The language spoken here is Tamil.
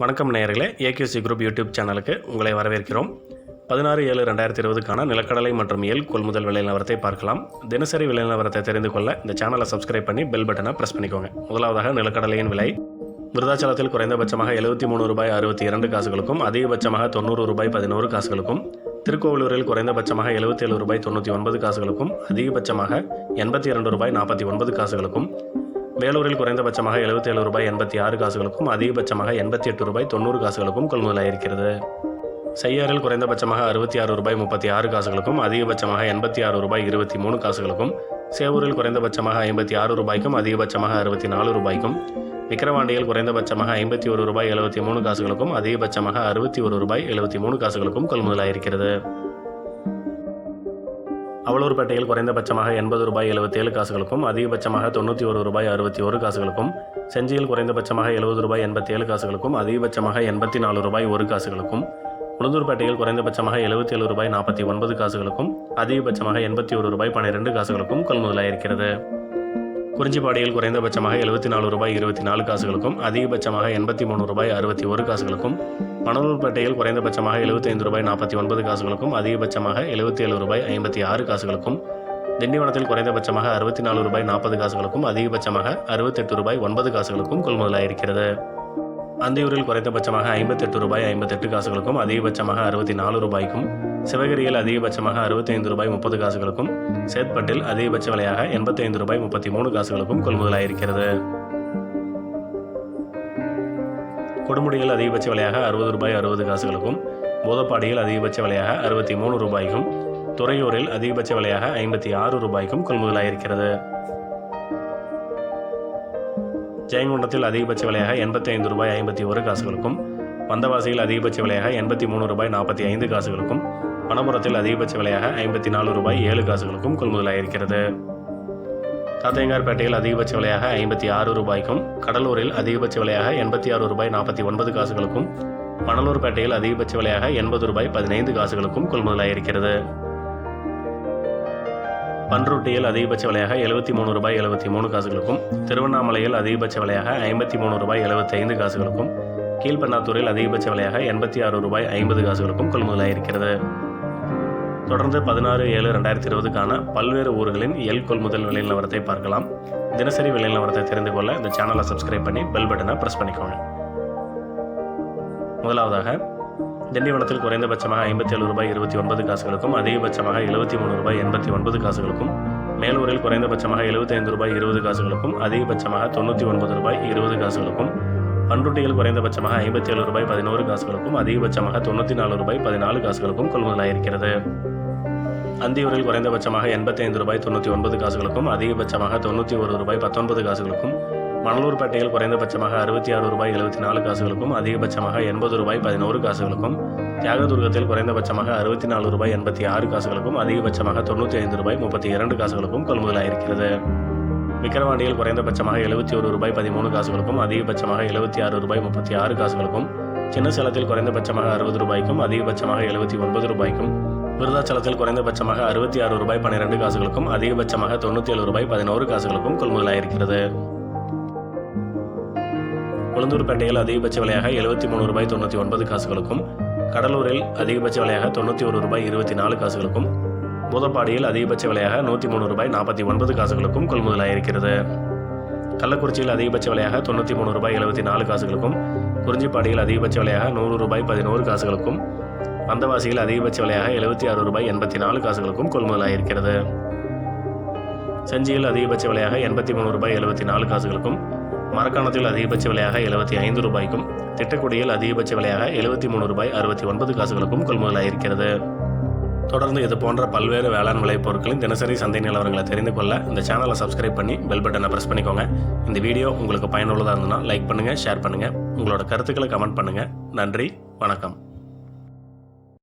வணக்கம் நேயர்களே ஏகேசி குரூப் யூடியூப் சேனலுக்கு உங்களை வரவேற்கிறோம். பதினாறு ஏழு ரெண்டாயிரத்தி இருபதுக்கான நிலக்கடலை மற்றும் எல் கொள்முதல் விலை நிலவரத்தை பார்க்கலாம். தினசரி விலை நிலவரத்தை தெரிந்து கொள்ள இந்த சேனலை சப்ஸ்கிரைப் பண்ணி பெல் பட்டனை ப்ரெஸ் பண்ணிக்கோங்க. முதலாவதாக நிலக்கடலையின் விலை. விருதாச்சலத்தில் குறைந்தபட்சமாக எழுபத்தி மூணு ரூபாய் அறுபத்தி இரண்டு காசுகளுக்கும் அதிகபட்சமாக தொண்ணூறு ரூபாய் பதினோரு காசுகளுக்கும் திருக்கோவிலூரில் குறைந்தபட்சமாக எழுபத்தேழு ரூபாய் தொண்ணூற்றி ஒன்பது காசுகளுக்கும் அதிகபட்சமாக எண்பத்தி இரண்டு ரூபாய் நாற்பத்தி ஒன்பது காசுகளுக்கும் வேலூரில் குறைந்தபட்சமாக எழுபத்தேழு ரூபாய் எண்பத்தி ஆறு காசுகளுக்கும் அதிகபட்சமாக எண்பத்தி எட்டு ரூபாய் தொண்ணூறு காசுகளுக்கும் கொள்முதலாயிருக்கிறது. செய்யாறில் குறைந்தபட்சமாக அறுபத்தி ஆறு ரூபாய் முப்பத்தி ஆறு காசுகளுக்கும் அதிகபட்சமாக எண்பத்தி ஆறு ரூபாய் இருபத்தி மூணு காசுகளுக்கும் சேவூரில் குறைந்தபட்சமாக ஐம்பத்தி ஆறு ரூபாய்க்கும் அதிகபட்சமாக அறுபத்தி நாலு ரூபாய்க்கும் விக்கிரவாண்டியில் குறைந்தபட்சமாக ஐம்பத்தி ஒரு ரூபாய் எழுபத்தி மூணு காசுகளுக்கும் அதிகபட்சமாக அறுபத்தி ஒரு ரூபாய் எழுபத்தி மூணு காசுகளுக்கும் கொள்முதலாயிருக்கிறது. அவலூர்பேட்டையில் குறைந்தபட்சமாக எண்பது ரூபாய் எழுபத்தேழு காசுகளுக்கும் அதிகபட்சமாக தொண்ணூற்றி ஒரு ரூபாய் அறுபத்தி ஒரு காசுகளுக்கும் செஞ்சியில் குறைந்தபட்சமாக எழுபது ரூபாய் எண்பத்தேழு காசுகளுக்கும் அதிகபட்சமாக எண்பத்தி நாலு ரூபாய் ஒரு காசுகளுக்கும் உளுந்தூர்பேட்டையில் குறைந்தபட்சமாக எழுபத்தி ஏழு ரூபாய் நாற்பத்தி ஒன்பது காசுகளுக்கும் அதிகபட்சமாக எண்பத்தி ஒரு ரூபாய் பன்னிரெண்டு காசுகளுக்கும் கொள்முதலாயிருக்கிறது குறிஞ்சிப்பாடியில் குறைந்தபட்சமாக எழுபத்தி நாலு ரூபாய் இருபத்தி நாலு காசுகளுக்கும் அதிகபட்சமாக எண்பத்தி மூணு ரூபாய் அறுபத்தி ஒரு காசுகளுக்கும் மணலூர்பேட்டையில் குறைந்தபட்சமாக எழுபத்தைந்து ரூபாய் நாற்பத்தி ஒன்பது காசுகளுக்கும் அதிகபட்சமாக எழுபத்தி ஏழு ரூபாய் ஐம்பத்தி ஆறு காசுகளுக்கும் திண்டிவனத்தில் குறைந்தபட்சமாக அறுபத்தி நாலு ரூபாய் நாற்பது காசுகளுக்கும் அதிகபட்சமாக அறுபத்தெட்டு ரூபாய் ஒன்பது காசுகளுக்கும் கொள்முதலாயிருக்கிறது. அந்தியூரில் குறைந்தபட்சமாக ஐம்பத்தெட்டு ரூபாய் ஐம்பத்தெட்டு காசுகளுக்கும் அதிகபட்சமாக அறுபத்தி நாலு ரூபாய்க்கும் சிவகிரியில் அதிகபட்சமாக அறுபத்தைந்து ரூபாய் முப்பது காசுகளுக்கும் சேத்பட்டில் அதிகபட்ச விலையாக எண்பத்தைந்து ரூபாய் முப்பத்தி மூணு காசுகளுக்கும் கொள்முதலாயிருக்கிறது. கொடுமுடியில் அதிகபட்ச விலையாக அறுபது ரூபாய் அறுபது காசுகளுக்கும் போதப்பாடியில் அதிகபட்ச விலையாக அறுபத்தி மூணு ரூபாய்க்கும் துறையூரில் அதிகபட்ச விலையாக ஐம்பத்தி ஆறு ரூபாய்க்கும் கொள்முதலாயிருக்கிறது. ஜெயங்கொண்டத்தில் அதிகபட்ச விலையாக எண்பத்தி ஐந்து ரூபாய் ஐம்பத்தி ஒரு காசுகளுக்கும் வந்தவாசியில் அதிகபட்ச விலையாக எண்பத்தி மூணு ரூபாய் நாற்பத்தி ஐந்து காசுகளுக்கும் பணபுரத்தில் அதிகபட்ச விலையாக ஐம்பத்தி நாலு ரூபாய் ஏழு காசுகளுக்கும் கொள்முதலாயிருக்கிறது. தாத்தையங்கார்பேட்டையில் அதிகபட்ச விலையாக ஐம்பத்தி ஆறு ரூபாய்க்கும் கடலூரில் அதிகபட்ச விலையாக எண்பத்தி ஆறு ரூபாய் நாற்பத்தி ஒன்பது காசுகளுக்கும் மணலூர்பேட்டையில் அதிகபட்ச விலையாக எண்பது ரூபாய் பதினைந்து காசுகளுக்கும் கொள்முதலாயிருக்கிறது. பன்ருட்டியில் அதிகபட்ச விலையாக எழுபத்தி மூணு ரூபாய் எழுபத்தி மூணு காசுகளுக்கும் திருவண்ணாமலையில் அதிகபட்ச விலையாக ஐம்பத்தி மூணு ரூபாய் எழுபத்தி ஐந்து காசுகளுக்கும் கீழ்பண்ணாத்தூரில் அதிகபட்ச விலையாக எண்பத்தி ஆறு ரூபாய் ஐம்பது காசுகளுக்கும் கொள்முதலாயிருக்கிறது. தொடர்ந்து பதினாறு ஏழு ரெண்டாயிரத்தி இருபதுக்கான பல்வேறு ஊர்களின் எல் கொள்முதல் விலை நிலவரத்தை பார்க்கலாம். தினசரி விலை நிலவரத்தை தெரிந்து கொள்ள இந்த சேனலை சப்ஸ்கிரைப் பண்ணி பெல் பட்டனை ப்ரெஸ் பண்ணிக்கோங்க. முதலாவதாக திண்டிவனத்தில் குறைந்தபட்சமாக ஐம்பத்தேழு ரூபாய் இருபத்தி ஒன்பது காசுகளுக்கும் அதிகபட்சமாக எழுபத்தி மூணு ரூபாய் எண்பத்தி ஒன்பது காசுகளுக்கும் மேலூரில் குறைந்தபட்சமாக எழுபத்தைந்து ரூபாய் இருபது காசுகளுக்கும் அதிகபட்சமாக தொண்ணூற்றி ஒன்பது ரூபாய் இருபது காசுகளுக்கும் பன்ருட்டியில் குறைந்தபட்சமாக ஐம்பத்தேழு ரூபாய் பதினோரு காசுகளுக்கும் அதிகபட்சமாக தொண்ணூற்றி நாலு ரூபாய் பதினாலு காசுகளுக்கும் கொள்முதலாயிருக்கிறது. அந்தியூரில் குறைந்தபட்சமாக எண்பத்தைந்து ரூபாய் தொண்ணூற்றி ஒன்பது காசுகளுக்கும் அதிகபட்சமாக தொண்ணூற்றி ஒரு ரூபாய் பத்தொன்பது காசுகளுக்கும் மணலூர்பேட்டையில் குறைந்தபட்சமாக அறுபத்தி ஆறு ரூபாய் எழுபத்தி நாலு காசுகளுக்கும் அதிகபட்சமாக எண்பது ரூபாய் பதினோரு காசுகளுக்கும் தியாகதுர்கத்தில் குறைந்தபட்சமாக அறுபத்தி நாலு ரூபாய் எண்பத்தி ஆறு காசுகளுக்கும் அதிகபட்சமாக தொண்ணூற்றி ஐந்து ரூபாய் முப்பத்தி இரண்டு காசுகளுக்கும் கொள்முதலாயிருக்கிறது. விக்கிரவாண்டியில் குறைந்தபட்சமாக எழுபத்தி ஒரு ரூபாய் பதிமூணு காசுகளுக்கும் அதிகபட்சமாக எழுபத்தி ஆறு ரூபாய் முப்பத்தி ஆறு காசுகளுக்கும் சின்ன சேலத்தில் குறைந்தபட்சமாக அறுபது ரூபாய்க்கும் அதிகபட்சமாக எழுபத்தி ஒன்பது ரூபாய்க்கும் விருதாச்சலத்தில் குறைந்தபட்சமாக அறுபத்தி ஆறு ரூபாய் பன்னிரெண்டு காசுகளுக்கும் அதிகபட்சமாக தொண்ணூற்றி ஏழு ரூபாய் பதினோரு காசுகளுக்கும் கொள்முதலாயிருக்கிறது உளுந்தூர்பேட்டையில் அதிகபட்ச விலையாக எழுபத்தி மூணு ரூபாய் தொண்ணூற்றி ஒன்பது காசுகளுக்கும் கடலூரில் அதிகபட்ச விலையாக தொண்ணூற்றி ஒரு ரூபாய் இருபத்தி நாலு காசுகளுக்கும் பூதப்பாடியில் அதிகபட்ச விலையாக நூற்றி மூணு ரூபாய் நாற்பத்தி ஒன்பது காசுகளுக்கும் கொள்முதலாயிருக்கிறது கள்ளக்குறிச்சியில் அதிகபட்ச விலையாக தொண்ணூற்றி மூணு ரூபாய் எழுபத்தி நாலு காசுகளுக்கும் குறிஞ்சிப்பாடியில் அதிகபட்ச விலையாக நூறு ரூபாய் பதினோரு காசுகளுக்கும் அந்தவாசியில் அதிகபட்ச விலையாக எழுபத்தி ஆறு ரூபாய் எண்பத்தி நாலு காசுகளுக்கும் கொள்முதலாயிருக்கிறது. செஞ்சியில் அதிகபட்ச விலையாக எண்பத்தி மூணு ரூபாய் எழுபத்தி நாலு காசுகளுக்கும் மரக்காணத்தில் அதிகபட்ச விலையாக எழுபத்தி ஐந்து ரூபாய்க்கும் திட்டக்குடியில் அதிகபட்ச விலையாக எழுபத்தி மூணு ரூபாய் அறுபத்தி ஒன்பது காசுகளுக்கும் கொள்முதலாயிருக்கிறது. தொடர்ந்து இது போன்ற பல்வேறு வேளாண் விளைப் பொருட்களின் தினசரி சந்தை நிலவரங்களை தெரிந்து கொள்ள இந்த சேனலை சப்ஸ்கிரைப் பண்ணி பெல் பட்டனை ப்ரெஸ் பண்ணிக்கோங்க. இந்த வீடியோ உங்களுக்கு பயனுள்ளதாக இருந்ததுன்னா லைக் பண்ணுங்கள் ஷேர் பண்ணுங்கள் உங்களோட கருத்துக்களை கமெண்ட் பண்ணுங்கள் நன்றி வணக்கம்.